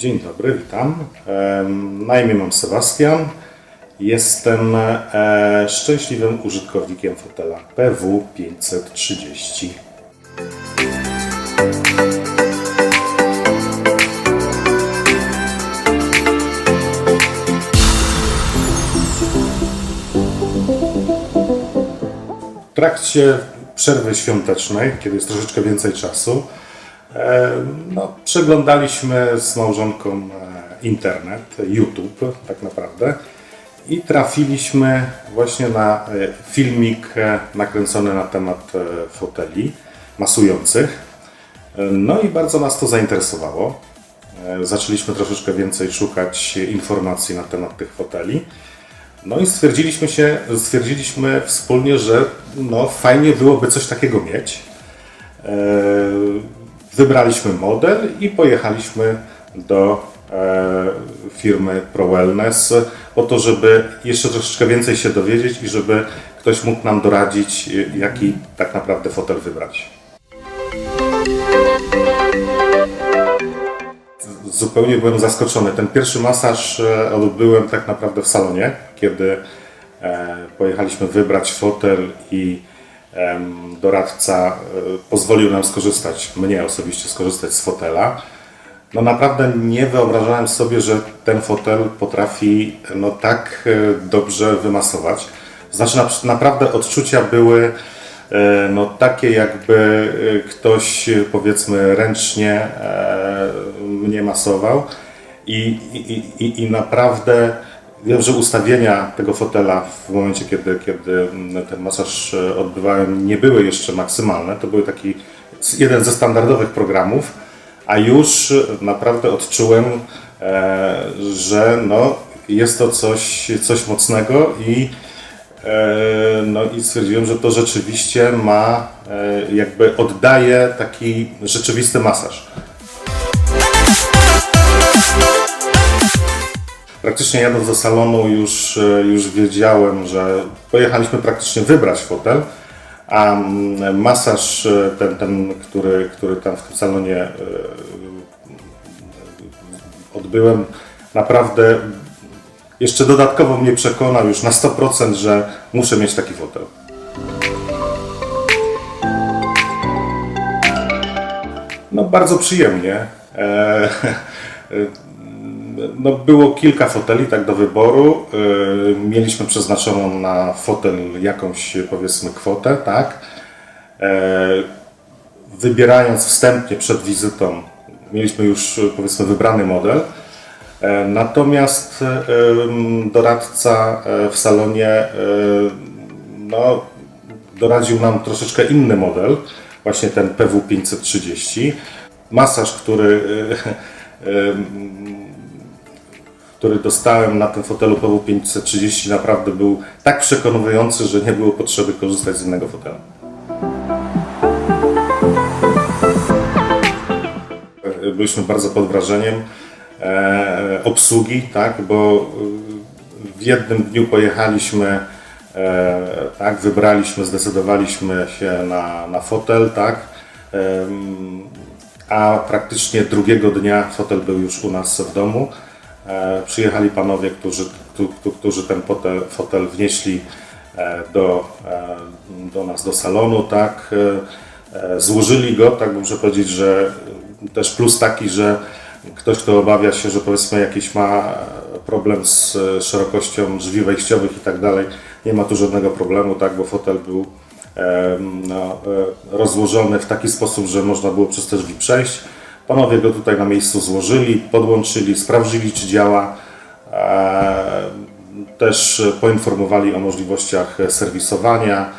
Dzień dobry, witam. Na imię mam Sebastian. Jestem e, szczęśliwym użytkownikiem fotela PW530. W trakcie przerwy świątecznej, kiedy jest troszeczkę więcej czasu, no, przeglądaliśmy z małżonką e, internet, YouTube tak naprawdę i trafiliśmy właśnie na e, filmik e, nakręcony na temat foteli masujących. No i bardzo nas to zainteresowało. Zaczęliśmy troszeczkę więcej szukać informacji na temat tych foteli. No i stwierdziliśmy się, stwierdziliśmy wspólnie, że no fajnie byłoby coś takiego mieć. Wybraliśmy model i pojechaliśmy do e, firmy Pro Wellness po to, żeby jeszcze troszeczkę więcej się dowiedzieć i żeby ktoś mógł nam doradzić, jaki tak naprawdę fotel wybrać. zupełnie byłem zaskoczony. Ten pierwszy masaż e, odbyłem tak naprawdę w salonie, kiedy e, pojechaliśmy wybrać fotel i doradca e, pozwolił nam skorzystać, mnie osobiście skorzystać z fotela. No naprawdę nie wyobrażałem sobie, że ten fotel potrafi no tak e, dobrze wymasować. Znaczy na- naprawdę odczucia były e, no takie jakby ktoś powiedzmy ręcznie mnie masował i, i, i, i naprawdę wiem, że ustawienia tego fotela w momencie, kiedy, kiedy mm, ten masaż e, odbywałem nie były jeszcze maksymalne. To był taki jeden ze standardowych programów, a już naprawdę odczułem, e, że no, jest to coś, coś mocnego i E, No i stwierdziłem, że to rzeczywiście ma, e, jakby oddaje taki rzeczywisty masaż. Praktycznie jadąc do salonu już, e, już wiedziałem, że pojechaliśmy praktycznie wybrać fotel, a mm, masaż e, ten, ten który, który tam w tym salonie e, odbyłem, naprawdę jeszcze dodatkowo mnie przekonał już na 100%, że muszę mieć taki fotel. No bardzo przyjemnie. No, było kilka foteli tak do wyboru. E, mieliśmy przeznaczoną na fotel jakąś powiedzmy kwotę, tak. E, wybierając wstępnie przed wizytą, mieliśmy już powiedzmy wybrany model. E, Natomiast e, doradca w salonie no, doradził nam troszeczkę inny model, właśnie ten PW530. Masaż, który, który dostałem na tym fotelu PW530 naprawdę był tak przekonujący, że nie było potrzeby korzystać z innego fotela. byliśmy bardzo pod wrażeniem e, obsługi, tak, bo e, w jednym dniu pojechaliśmy, e, tak, wybraliśmy, zdecydowaliśmy się na, na fotel, tak, em, a praktycznie drugiego dnia fotel był już u nas w domu. E, przyjechali panowie, którzy, którzy, ten fotel, wnieśli e, do, e, do nas do salonu, tak, złożyli go, tak muszę powiedzieć, że też plus taki, że ktoś, kto obawia się, że powiedzmy jakiś ma problem z szerokością drzwi wejściowych i tak dalej, nie ma tu żadnego problemu, tak, bo fotel był no, rozłożony w taki sposób, że można było przez te drzwi przejść. Panowie go tutaj na miejscu złożyli, podłączyli, sprawdzili, czy działa. E, Też poinformowali o możliwościach serwisowania.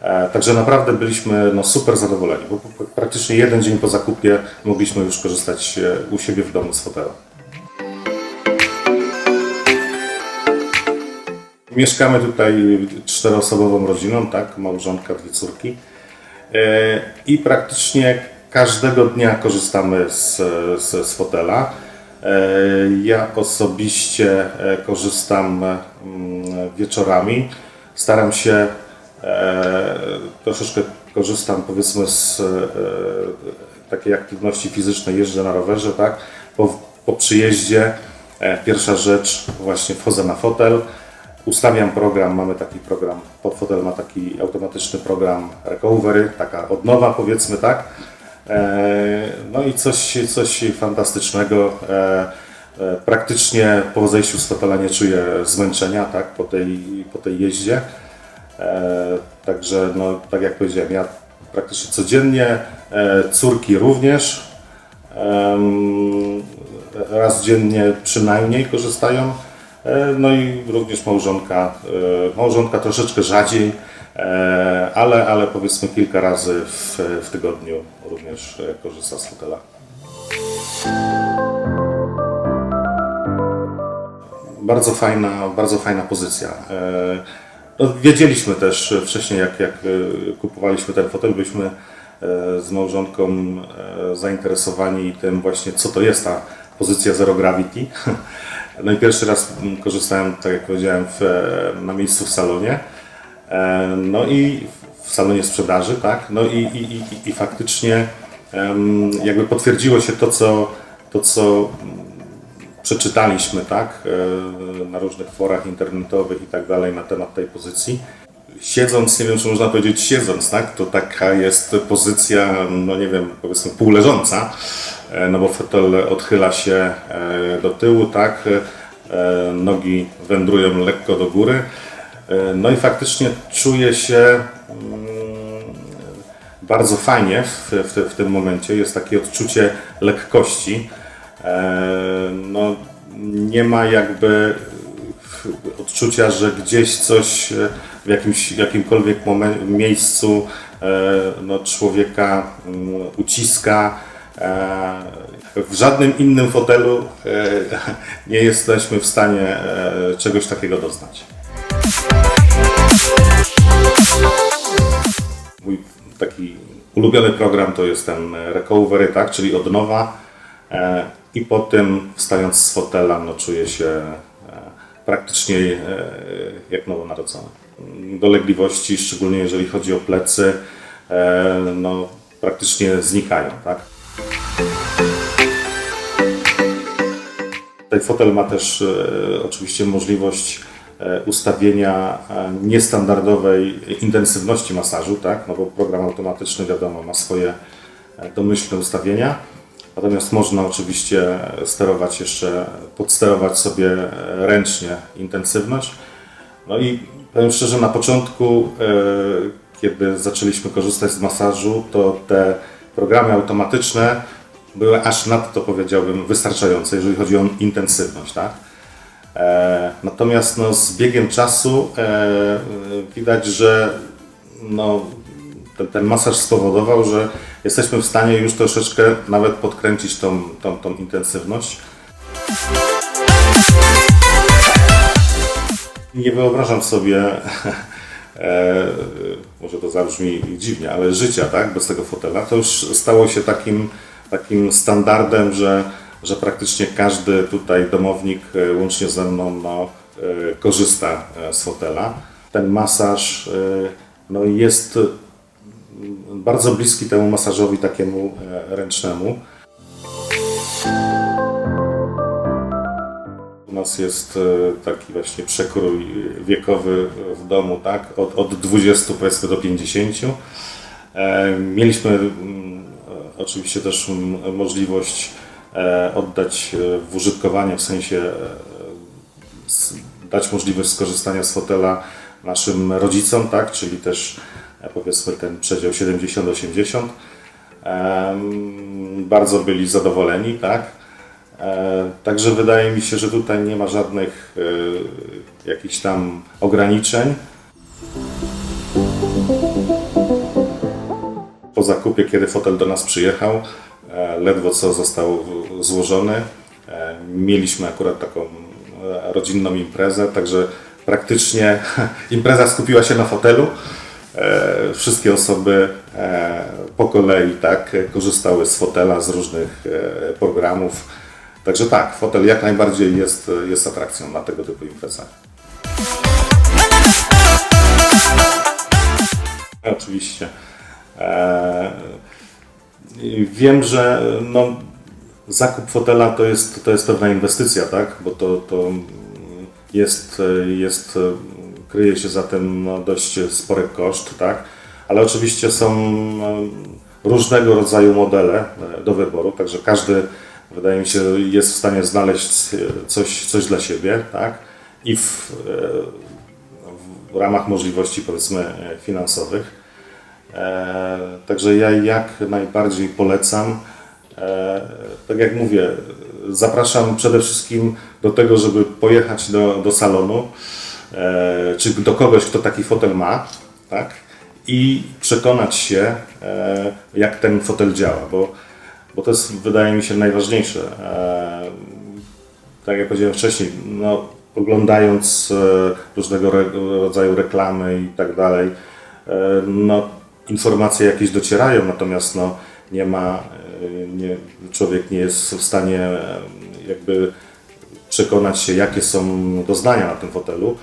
E, Także naprawdę byliśmy no, super zadowoleni, bo praktycznie jeden dzień po zakupie mogliśmy już korzystać e, u siebie w domu z fotela. Mieszkamy tutaj czteroosobową rodziną, tak, małżonka, dwie córki. I praktycznie każdego dnia korzystamy z, z, z fotela. E, Ja osobiście e, korzystam mm, wieczorami. Staram się e, troszeczkę korzystam powiedzmy z takiej aktywności fizycznej, jeżdżę na rowerze, tak? Po, po przyjeździe pierwsza rzecz, właśnie wchodzę na fotel, ustawiam program, mamy taki program, pod fotel ma taki automatyczny program recovery, taka odnowa powiedzmy tak. E, No i coś, coś fantastycznego. E, e, Praktycznie po zejściu z fotela nie czuję zmęczenia tak, po, tej, po tej jeździe. Także, no, tak jak powiedziałem, ja praktycznie codziennie, córki również. Raz dziennie przynajmniej korzystają. No i również małżonka. Małżonka troszeczkę rzadziej, ale, ale powiedzmy kilka razy w, w tygodniu również e, korzysta z fotela. Bardzo fajna, bardzo fajna pozycja. E, No, wiedzieliśmy też wcześniej, jak, jak e, kupowaliśmy ten fotel, byliśmy e, z małżonką e, zainteresowani tym właśnie, co to jest ta pozycja Zero Gravity. No i pierwszy raz mm, korzystałem, tak jak powiedziałem, w, e, na miejscu w salonie. E, No i w salonie sprzedaży, tak? No i, i, i, i faktycznie jakby potwierdziło się to, co, to, co przeczytaliśmy, tak, e, na różnych forach internetowych i tak dalej na temat tej pozycji. Siedząc, nie wiem, czy można powiedzieć siedząc, tak, to taka jest pozycja, no nie wiem, powiedzmy półleżąca, e, no bo fotel odchyla się do tyłu, tak, nogi wędrują lekko do góry, no i faktycznie czuję się mm, bardzo fajnie w, w, w tym momencie, jest takie odczucie lekkości, E, no, nie ma jakby odczucia, że gdzieś coś e, w jakimś, jakimkolwiek momen- miejscu e, no, człowieka mm, uciska. E, W żadnym innym fotelu e, nie jesteśmy w stanie e, czegoś takiego doznać. Mój taki ulubiony program to jest ten recovery, tak, czyli odnowa. E, I po tym wstając z fotela, no, czuję się e, praktycznie e, jak nowonarodzony. Dolegliwości, szczególnie jeżeli chodzi o plecy, e, no, praktycznie znikają. Tak? Ten fotel ma też e, oczywiście możliwość e, ustawienia e, niestandardowej intensywności masażu, tak? no bo program automatyczny wiadomo ma swoje e, domyślne ustawienia. Natomiast można oczywiście sterować jeszcze, podsterować sobie e, ręcznie intensywność. No i powiem szczerze, na początku, e, kiedy zaczęliśmy korzystać z masażu, to te programy automatyczne były aż nadto, powiedziałbym, wystarczające, jeżeli chodzi o intensywność. Tak? E, Natomiast no, z biegiem czasu e, widać, że no, ten, ten masaż spowodował, że jesteśmy w stanie już troszeczkę nawet podkręcić tą, tą, tą intensywność. Nie wyobrażam sobie, e, może to zabrzmi dziwnie, ale życia tak, bez tego fotela. To już stało się takim, takim standardem, że, że praktycznie każdy tutaj domownik, e, łącznie ze mną, no, e, korzysta e, z fotela. Ten masaż no, jest bardzo bliski temu masażowi takiemu ręcznemu. U nas jest taki właśnie przekrój wiekowy w domu, tak? Od, od 20 powiedzmy do 50. E, Mieliśmy mm, oczywiście też mm, możliwość oddać e, w użytkowanie, w sensie e, dać możliwość skorzystania z fotela naszym rodzicom, tak? Czyli też e, powiedzmy ten przedział 70-80. Em, Bardzo byli zadowoleni, tak? E, Także wydaje mi się, że tutaj nie ma żadnych e, jakichś tam ograniczeń. Po zakupie, kiedy fotel do nas przyjechał, e, ledwo co został złożony, e, mieliśmy akurat taką e, rodzinną imprezę, także praktycznie impreza skupiła się na fotelu. E, Wszystkie osoby e, po kolei tak korzystały z fotela, z różnych e, programów. Także tak, fotel jak najbardziej jest, jest atrakcją na tego typu imprezach. Oczywiście. Wiem, że no, zakup fotela to jest, to jest pewna inwestycja, tak? Bo to, to jest, jest, kryje się za tym no, dość spory koszt, tak? Ale oczywiście są e, różnego rodzaju modele e, do wyboru, także każdy, wydaje mi się, jest w stanie znaleźć coś, coś dla siebie, tak? I w, e, w ramach możliwości, powiedzmy, e, finansowych. E, Także ja jak najbardziej polecam. E, Tak jak mówię, zapraszam przede wszystkim do tego, żeby pojechać do, do salonu, e, czy do kogoś, kto taki fotel ma, tak? I przekonać się, jak ten fotel działa, bo, bo to jest, wydaje mi się, najważniejsze. Tak jak powiedziałem wcześniej, no, oglądając różnego rodzaju reklamy i tak dalej, no, informacje jakieś docierają, natomiast no, nie ma, e, nie, człowiek nie jest w stanie e, jakby przekonać się, jakie są doznania na tym fotelu,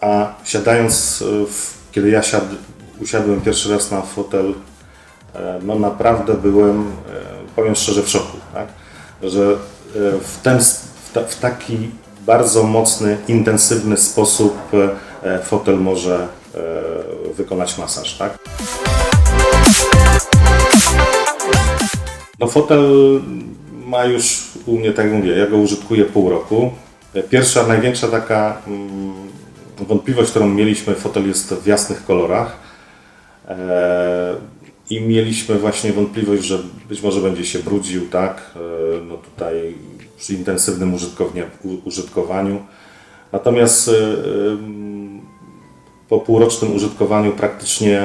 a siadając, e, w, kiedy ja siad, usiadłem pierwszy raz na fotel, no naprawdę byłem, powiem szczerze, w szoku, tak? że w, ten, w, ta, w taki bardzo mocny, intensywny sposób fotel może wykonać masaż. Tak? No fotel ma już u mnie, tak mówię, ja go użytkuję pół roku. Pierwsza, największa taka mm, wątpliwość, którą mieliśmy, fotel jest w jasnych kolorach. E, I mieliśmy właśnie wątpliwość, że być może będzie się brudził, tak, e, no tutaj przy intensywnym użytkowaniu. Natomiast e, po półrocznym użytkowaniu praktycznie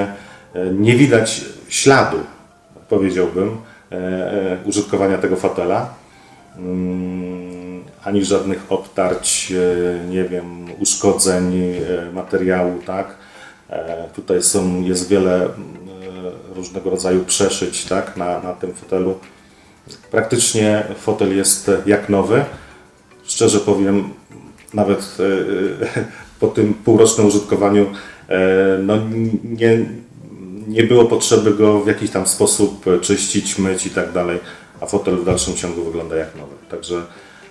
e, nie widać śladu, powiedziałbym, e, e, użytkowania tego fotela. Mm, Ani żadnych obtarć, nie wiem, uszkodzeń materiału, tak. Tutaj są, jest wiele różnego rodzaju przeszyć, tak, na, na tym fotelu. Praktycznie fotel jest jak nowy. Szczerze powiem, nawet po tym półrocznym użytkowaniu e, no, nie, nie było potrzeby go w jakiś tam sposób czyścić, myć i tak dalej, a fotel w dalszym ciągu wygląda jak nowy. Także,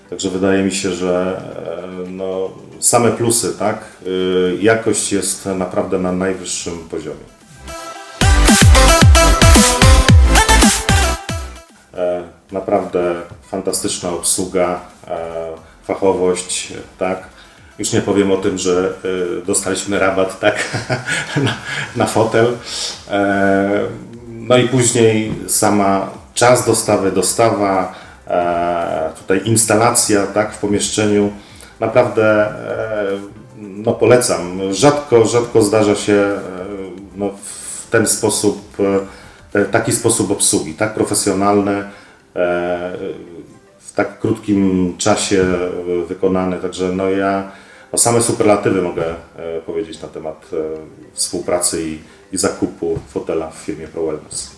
także wydaje mi się, że e, no, same plusy, tak? E, Jakość jest naprawdę na najwyższym poziomie. E, Naprawdę fantastyczna obsługa, e, fachowość, tak. Już nie powiem o tym, że e, dostaliśmy rabat, tak, na, na fotel. E, No i później sama czas dostawy, dostawa, e, tutaj instalacja, tak, w pomieszczeniu. Naprawdę, e, no polecam. Rzadko, rzadko zdarza się no, w ten sposób, taki sposób obsługi, tak profesjonalny, w tak krótkim czasie wykonany. Także no ja no same superlatywy mogę e, powiedzieć na temat e, współpracy i, i zakupu fotela w firmie ProWellness.